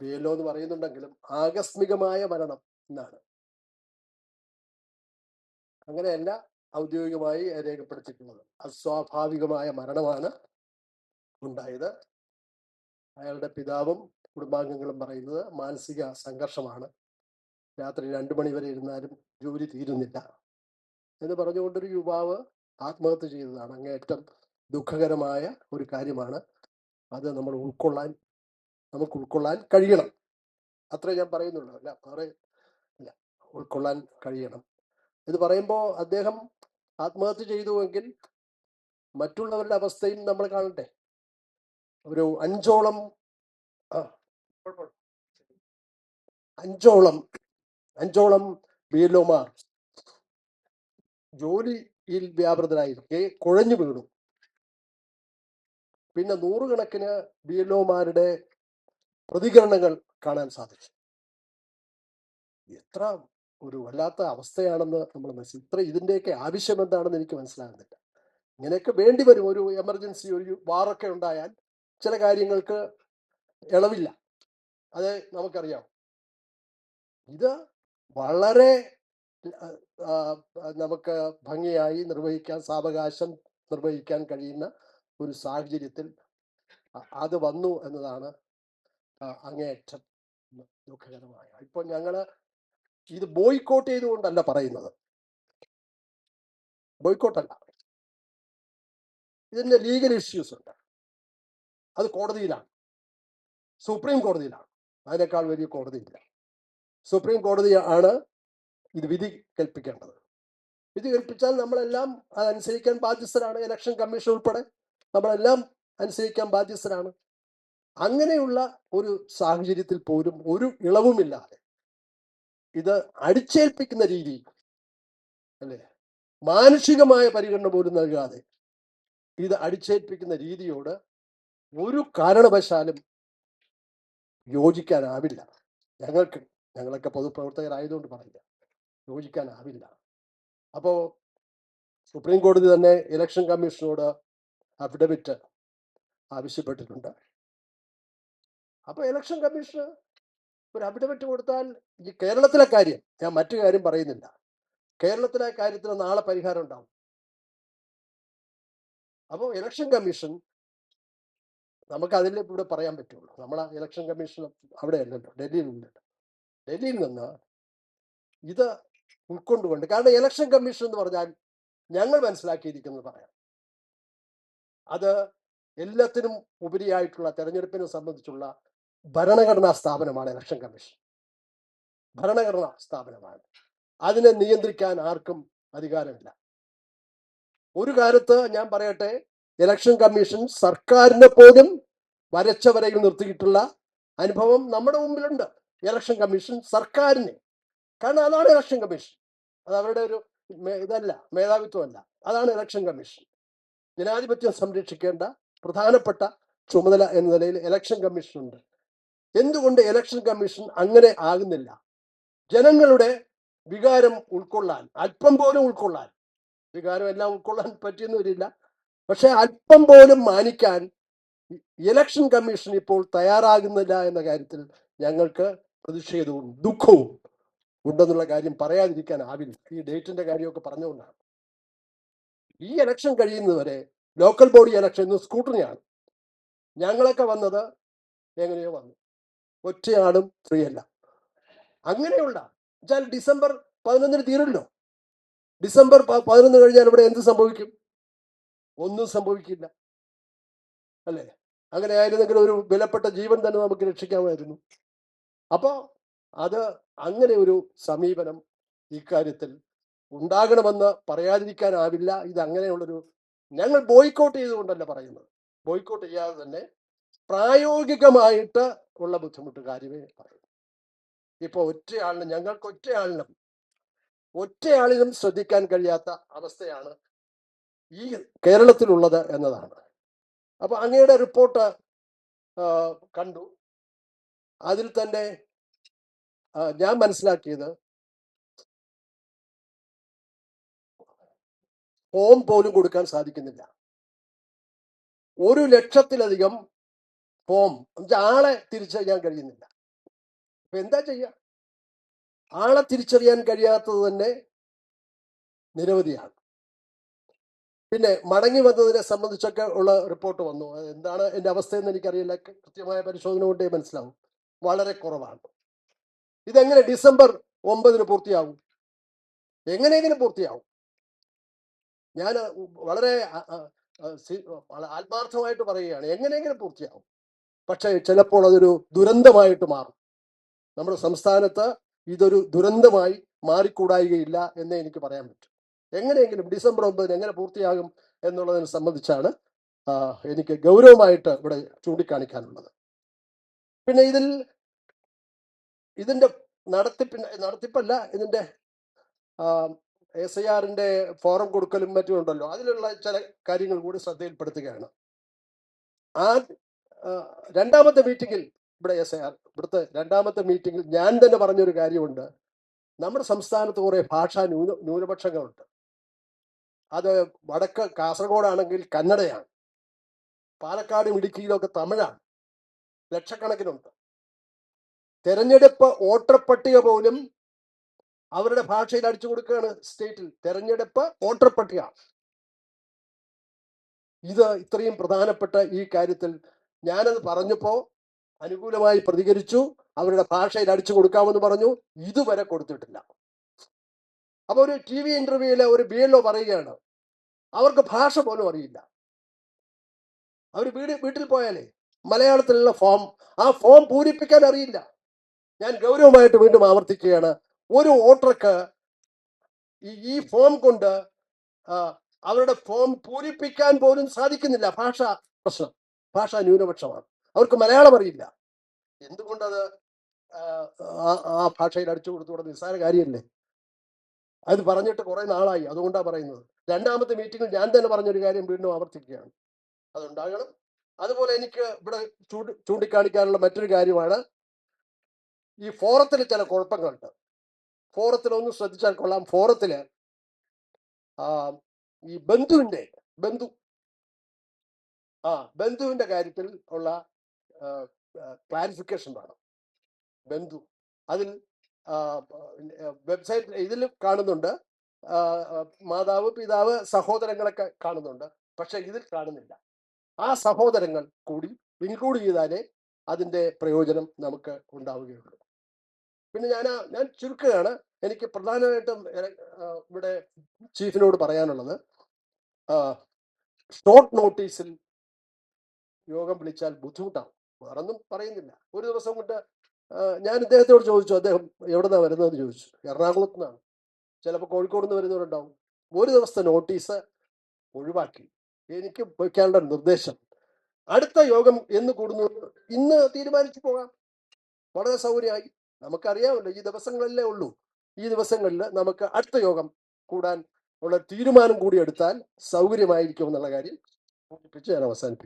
ബിയല്ലോ എന്ന് പറയുന്നുണ്ടെങ്കിലും ആകസ്മികമായ മരണം എന്നാണ് അങ്ങനെയല്ല ഔദ്യോഗികമായി രേഖപ്പെടുത്തിയിട്ടുള്ളത്. അസ്വാഭാവികമായ മരണമാണ് ഉണ്ടായത്. അയാളുടെ പിതാവും കുടുംബാംഗങ്ങളും പറയുന്നത് മാനസിക സംഘർഷമാണ്. രാത്രി രണ്ടു മണി വരെ ഇരുന്നാലും ജോലി തീരുന്നില്ല എന്ന് പറഞ്ഞുകൊണ്ടൊരു യുവാവ് ആത്മഹത്യ ചെയ്തതാണ്. അങ്ങേയറ്റം ദുഃഖകരമായ ഒരു കാര്യമാണ്. അത് നമ്മൾ ഉൾക്കൊള്ളാൻ നമുക്ക് ഉൾക്കൊള്ളാൻ കഴിയണം. അത്രേ ഞാൻ പറയുന്നുള്ളൂ. അല്ല വേറെ ഇല്ല ഉൾക്കൊള്ളാൻ കഴിയണം. ഇത് പറയുമ്പോൾ അദ്ദേഹം ആത്മഹത്യ ചെയ്തുവെങ്കിൽ മറ്റുള്ളവരുടെ അവസ്ഥയും നമ്മൾ കാണട്ടെ. ഒരു അഞ്ചോളം അഞ്ചോളം അഞ്ചോളം ബി എൽ ഒമാർ ജോലിയിൽ വ്യാപൃതരായിരിക്കെ കുഴഞ്ഞു വീണു. പിന്നെ നൂറുകണക്കിന് ബി എൽ ഒമാരുടെ പ്രതികരണങ്ങൾ കാണാൻ സാധിച്ചു. എത്ര ഒരു വല്ലാത്ത അവസ്ഥയാണെന്ന് നമ്മൾ മനസ്സിൽ ഇത്ര ഇതിന്റെയൊക്കെ ആവശ്യം എന്താണെന്ന് എനിക്ക് മനസ്സിലാകുന്നില്ല. ഇങ്ങനെയൊക്കെ വേണ്ടി വരും. ഒരു എമർജൻസി ഒരു വാറൊക്കെ ഉണ്ടായാൽ ചില കാര്യങ്ങൾക്ക് ഇളവില്ല അത് നമുക്കറിയാം. ഇത് വളരെ നമുക്ക് ഭംഗിയായി നിർവഹിക്കാൻ സാവകാശം നിർവഹിക്കാൻ കഴിയുന്ന ഒരു സാഹചര്യത്തിൽ അത് വന്നു എന്നതാണ് അങ്ങേയറ്റം ദുഃഖകരമായ. ഇപ്പൊ ഞങ്ങൾ ഇത് ബോയ്ക്കോട്ട് ചെയ്തുകൊണ്ടല്ല പറയുന്നത്. ബോയ്ക്കോട്ടല്ല. ഇതിന്റെ ലീഗൽ ഇഷ്യൂസ് ഉണ്ട്. അത് കോടതിയിലാണ്. സുപ്രീം കോടതിയിലാണ്. അതിനേക്കാൾ വലിയ കോടതിയില്ല. സുപ്രീം കോടതി ആണ് ഇത് വിധി കൽപ്പിക്കേണ്ടത്. വിധി കൽപ്പിച്ചാൽ നമ്മളെല്ലാം അത് അനുസരിക്കാൻ ബാധ്യസ്ഥരാണ്. ഇലക്ഷൻ കമ്മീഷൻ ഉൾപ്പെടെ നമ്മളെല്ലാം അനുസരിക്കാൻ ബാധ്യസ്ഥരാണ്. അങ്ങനെയുള്ള ഒരു സാഹചര്യത്തിൽ പോലും ഒരു ഇളവുമില്ലാതെ ഇത് അടിച്ചേൽപ്പിക്കുന്ന രീതി അല്ലേ? മാനുഷികമായ പരിഗണന പോലും നൽകാതെ ഇത് അടിച്ചേൽപ്പിക്കുന്ന രീതിയോട് ഒരു കാരണവശാലും യോജിക്കാനാവില്ല. ഞങ്ങൾക്ക് ഞങ്ങളൊക്കെ പൊതുപ്രവർത്തകരായതുകൊണ്ട് പറയില്ല. യോജിക്കാനാവില്ല. അപ്പോ സുപ്രീം കോടതി തന്നെ ഇലക്ഷൻ കമ്മീഷനോട് അഫിഡവിറ്റ് ആവശ്യപ്പെട്ടിട്ടുണ്ട്. അപ്പൊ ഇലക്ഷൻ കമ്മീഷൻ ഒരു അഫിഡവിറ്റ് കൊടുത്താൽ ഈ കേരളത്തിലെ കാര്യം ഞാൻ മറ്റു കാര്യം പറയുന്നില്ല. കേരളത്തിലെ കാര്യത്തിന് നാളെ പരിഹാരം ഉണ്ടാവും. അപ്പോൾ ഇലക്ഷൻ കമ്മീഷൻ നമുക്ക് അതിൽ ഇവിടെ പറയാൻ പറ്റുള്ളൂ. നമ്മളെ ഇലക്ഷൻ കമ്മീഷൻ അവിടെ അല്ലല്ലോ ഡൽഹിയിലുണ്ടല്ലോ ഡൽഹിയിൽ നിന്ന് ഇത് ഉൾക്കൊണ്ടുകൊണ്ട് കാരണം ഇലക്ഷൻ കമ്മീഷൻ എന്ന് പറഞ്ഞാൽ ഞങ്ങൾ മനസ്സിലാക്കിയിരിക്കുന്നത് പറയാം. അത് എല്ലാത്തിനും ഉപരിയായിട്ടുള്ള തെരഞ്ഞെടുപ്പിനെ സംബന്ധിച്ചുള്ള ഭരണഘടനാ സ്ഥാപനമാണ് ഇലക്ഷൻ കമ്മീഷൻ. ഭരണഘടനാ സ്ഥാപനമാണ്. അതിനെ നിയന്ത്രിക്കാൻ ആർക്കും അധികാരമില്ല. ഒരു കാലത്ത് ഞാൻ പറയട്ടെ ഇലക്ഷൻ കമ്മീഷൻ സർക്കാരിനെ പോലും വരച്ച വരയിൽ നിർത്തിയിട്ടുള്ള അനുഭവം നമ്മുടെ മുമ്പിലുണ്ട്. ഇലക്ഷൻ കമ്മീഷൻ സർക്കാരിനെ. കാരണം അതാണ് ഇലക്ഷൻ കമ്മീഷൻ. അത് അവരുടെ ഒരു ഇതല്ല മേധാവിത്വമല്ല. അതാണ് ഇലക്ഷൻ കമ്മീഷൻ. ജനാധിപത്യം സംരക്ഷിക്കേണ്ട പ്രധാനപ്പെട്ട ചുമതല എന്ന നിലയിൽ ഇലക്ഷൻ കമ്മീഷൻ ഉണ്ട് എന്തുകൊണ്ട് ഇലക്ഷൻ കമ്മീഷൻ അങ്ങനെ ആകുന്നില്ല? ജനങ്ങളുടെ വികാരം ഉൾക്കൊള്ളാൻ അല്പം പോലും ഉൾക്കൊള്ളാൻ. വികാരം എല്ലാം ഉൾക്കൊള്ളാൻ പറ്റിയെന്ന് വരില്ല. പക്ഷെ അല്പം പോലും മാനിക്കാൻ ഇലക്ഷൻ കമ്മീഷൻ ഇപ്പോൾ തയ്യാറാകുന്നില്ല എന്ന കാര്യത്തിൽ ഞങ്ങൾക്ക് പ്രതിഷേധവും ദുഃഖവും ഉണ്ടെന്നുള്ള കാര്യം പറയാതിരിക്കാൻ ആവില്ല. ഈ ഡേറ്റിന്റെ കാര്യമൊക്കെ പറഞ്ഞുകൊണ്ടാണ്. ഈ ഇലക്ഷൻ കഴിയുന്നതുവരെ ലോക്കൽ ബോഡി ഇലക്ഷൻ ഇന്ന് ഞങ്ങളൊക്കെ വന്നത് എങ്ങനെയോ വന്നു. ഒറ്റയാളും സ്ത്രീ അല്ല. അങ്ങനെയുള്ള വെച്ചാൽ ഡിസംബർ പതിനൊന്നിന് തീരുമല്ലോ. ഡിസംബർ പതിനൊന്ന് കഴിഞ്ഞാൽ ഇവിടെ എന്ത് സംഭവിക്കും? ഒന്നും സംഭവിക്കില്ല. അല്ലേ? അങ്ങനെ ആയിരുന്നെങ്കിൽ ഒരു വിലപ്പെട്ട ജീവൻ തന്നെ നമുക്ക് രക്ഷിക്കാമായിരുന്നു. അപ്പോൾ അത് അങ്ങനെ ഒരു സമീപനം ഇക്കാര്യത്തിൽ ഉണ്ടാകണമെന്ന് പറയാതിരിക്കാനാവില്ല. ഇത് അങ്ങനെയുള്ളൊരു ഞങ്ങൾ ബോയ്ക്കോട്ട് ചെയ്തുകൊണ്ടല്ല പറയുന്നത്. ബോയ്ക്കോട്ട് ചെയ്യാതെ തന്നെ പ്രായോഗികമായിട്ട് ഉള്ള ബുദ്ധിമുട്ട് കാര്യമേ പറയൂ. ഇപ്പൊ ഒറ്റയാളിനും ഞങ്ങൾക്ക് ഒറ്റയാളിനും ഒറ്റയാളിനും ശ്രദ്ധിക്കാൻ കഴിയാത്ത അവസ്ഥയാണ് ഈ കേരളത്തിലുള്ളത് എന്നതാണ്. അപ്പൊ അങ്ങയുടെ റിപ്പോർട്ട് കണ്ടു. അതിൽ തന്നെ ഞാൻ മനസ്സിലാക്കിയത് ഹോം പോലും കൊടുക്കാൻ സാധിക്കുന്നില്ല. ഒരു ലക്ഷത്തിലധികം ഫോം ആളെ തിരിച്ചറിയാൻ കഴിയുന്നില്ല. അപ്പൊ എന്താ ചെയ്യുക ആളെ തിരിച്ചറിയാൻ കഴിയാത്തത് തന്നെ നിരവധിയാണ്. പിന്നെ മടങ്ങി വന്നതിനെ സംബന്ധിച്ചൊക്കെ ഉള്ള റിപ്പോർട്ട് വന്നു. എന്താണ് എന്റെ അവസ്ഥയെന്ന് എനിക്കറിയില്ല. കൃത്യമായ പരിശോധന കൊണ്ടേ മനസ്സിലാവും. വളരെ കുറവാണ്. ഇതെങ്ങനെ ഡിസംബർ ഒമ്പതിന് പൂർത്തിയാവും? എങ്ങനെയെങ്കിലും പൂർത്തിയാവും. ഞാൻ വളരെ ആത്മാർത്ഥമായിട്ട് പറയുകയാണ്. എങ്ങനെയെങ്കിലും പൂർത്തിയാവും. പക്ഷേ ചിലപ്പോൾ അതൊരു ദുരന്തമായിട്ട് മാറും. നമ്മുടെ സംസ്ഥാനത്ത് ഇതൊരു ദുരന്തമായി മാറിക്കൂടായികയില്ല എന്നേ എനിക്ക് പറയാൻ പറ്റും. എങ്ങനെയെങ്കിലും ഡിസംബർ ഒമ്പതിന് എങ്ങനെ പൂർത്തിയാകും എന്നുള്ളതിനെ സംബന്ധിച്ചാണ് എനിക്ക് ഗൗരവമായിട്ട് ഇവിടെ ചൂണ്ടിക്കാണിക്കാനുള്ളത്. പിന്നെ ഇതിൽ ഇതിന്റെ നടത്തിപ്പിന് നടത്തിപ്പല്ല ഇതിന്റെ എസ് ഐ ആറിന്റെ ഫോറം കൊടുക്കലും മറ്റും ഉണ്ടല്ലോ. അതിലുള്ള ചില കാര്യങ്ങൾ കൂടി ശ്രദ്ധയിൽപ്പെടുത്തുകയാണ്. ആ, രണ്ടാമത്തെ മീറ്റിങ്ങിൽ ഇവിടെ എസ് ആർ ഇവിടുത്തെ രണ്ടാമത്തെ മീറ്റിങ്ങിൽ ഞാൻ തന്നെ പറഞ്ഞൊരു കാര്യമുണ്ട്. നമ്മുടെ സംസ്ഥാനത്ത് കുറെ ഭാഷാ ന്യൂന ന്യൂനപക്ഷങ്ങളുണ്ട്. അത് വടക്ക് കാസർഗോഡാണെങ്കിൽ കന്നഡയാണ്. പാലക്കാടും ഇടുക്കിയിലും ഒക്കെ തമിഴാണ്. ലക്ഷക്കണക്കിനുണ്ട്. തെരഞ്ഞെടുപ്പ് വോട്ടർ പട്ടിക പോലും അവരുടെ ഭാഷയിൽ അടിച്ചു കൊടുക്കുകയാണ് സ്റ്റേറ്റിൽ. തെരഞ്ഞെടുപ്പ് വോട്ടർ പട്ടിക ഇത് ഇത്രയും പ്രധാനപ്പെട്ട ഈ കാര്യത്തിൽ ഞാനത് പറഞ്ഞപ്പോ അനുകൂലമായി പ്രതികരിച്ചു അവരുടെ ഭാഷയിൽ അടിച്ചു കൊടുക്കാമെന്ന് പറഞ്ഞു ഇതുവരെ കൊടുത്തിട്ടില്ല. അപ്പൊ ഒരു ടി വി ഇന്റർവ്യൂവിൽ ഒരു ബി എൽഒ പറയുകയാണ് അവർക്ക് ഭാഷ പോലും അറിയില്ല. അവർ വീട് വീട്ടിൽ പോയാലേ മലയാളത്തിലുള്ള ഫോം ആ ഫോം പൂരിപ്പിക്കാൻ അറിയില്ല. ഞാൻ ഗൗരവമായിട്ട് വീണ്ടും ആവർത്തിക്കുകയാണ് ഒരു വോട്ടർക്ക് ഈ- ഈ ഫോം കൊണ്ട് അവരുടെ ഫോം പൂരിപ്പിക്കാൻ പോലും സാധിക്കുന്നില്ല ഭാഷ പ്രശ്നം. ഭാഷ ന്യൂനപക്ഷമാണ്. അവർക്ക് മലയാളം അറിയില്ല. എന്തുകൊണ്ടത്? ആ, ഭാഷയിൽ അടിച്ചു കൊടുത്തുകൂടെ നിസ്സാര കാര്യമല്ലേ അത് പറഞ്ഞിട്ട് കുറെ നാളായി. അതുകൊണ്ടാണ് പറയുന്നത്. രണ്ടാമത്തെ മീറ്റിംഗിൽ ഞാൻ തന്നെ പറഞ്ഞൊരു കാര്യം വീണ്ടും ആവർത്തിക്കുകയാണ്. അതുണ്ടാകണം. അതുപോലെ എനിക്ക് ഇവിടെ ചൂണ്ടി ചൂണ്ടിക്കാണിക്കാനുള്ള മറ്റൊരു കാര്യമാണ്. ഈ ഫോറത്തിൽ ചില കുഴപ്പങ്ങളുണ്ട്. ഫോറത്തിൽ ഒന്ന് ശ്രദ്ധിച്ചാൽ കൊള്ളാം. ഫോറത്തിൽ ആ, ഈ ബന്ധുവിന്റെ ബന്ധു ആ ബന്ധുവിന്റെ കാര്യത്തിൽ ഉള്ള ക്ലാരിഫിക്കേഷൻ വേണം. ബന്ധു. അതിൽ വെബ്സൈറ്റ് ഇതിൽ കാണുന്നുണ്ട്. മാതാവ് പിതാവ് സഹോദരങ്ങളൊക്കെ കാണുന്നുണ്ട്. പക്ഷെ ഇതിൽ കാണുന്നില്ല. ആ സഹോദരങ്ങൾ കൂടി ഇൻക്ലൂഡ് ചെയ്താലേ അതിന്റെ പ്രയോജനം നമുക്ക് ഉണ്ടാവുകയുള്ളൂ. പിന്നെ ഞാൻ ഞാൻ ചുരുക്കുകയാണ്. എനിക്ക് പ്രധാനമായിട്ടും ഇവിടെ ചീഫിനോട് പറയാനുള്ളത് ഷോർട്ട് നോട്ടീസിൽ യോഗം വിളിച്ചാൽ ബുദ്ധിമുട്ടാവും. വേറൊന്നും പറയുന്നില്ല. ഒരു ദിവസം കൊണ്ട് ഞാൻ ഇദ്ദേഹത്തോട് ചോദിച്ചു അദ്ദേഹം എവിടുന്നാ വരുന്നതെന്ന് ചോദിച്ചു. എറണാകുളത്ത് നിന്നാണ് ചിലപ്പോൾ കോഴിക്കോട് നിന്ന് വരുന്നവരുണ്ടാവും. ഒരു ദിവസത്തെ നോട്ടീസ് ഒഴിവാക്കി. എനിക്ക് വയ്ക്കാനുള്ള നിർദ്ദേശം. അടുത്ത യോഗം എന്ന് കൂടുന്നു ഇന്ന് തീരുമാനിച്ചു പോകാം. വളരെ സൗകര്യമായി. നമുക്കറിയാമല്ലോ ഈ ദിവസങ്ങളല്ലേ ഉള്ളൂ. ഈ ദിവസങ്ങളിൽ നമുക്ക് അടുത്ത യോഗം കൂടാൻ ഉള്ള തീരുമാനം കൂടി എടുത്താൽ സൗകര്യമായിരിക്കും എന്നുള്ള കാര്യം Geral, a série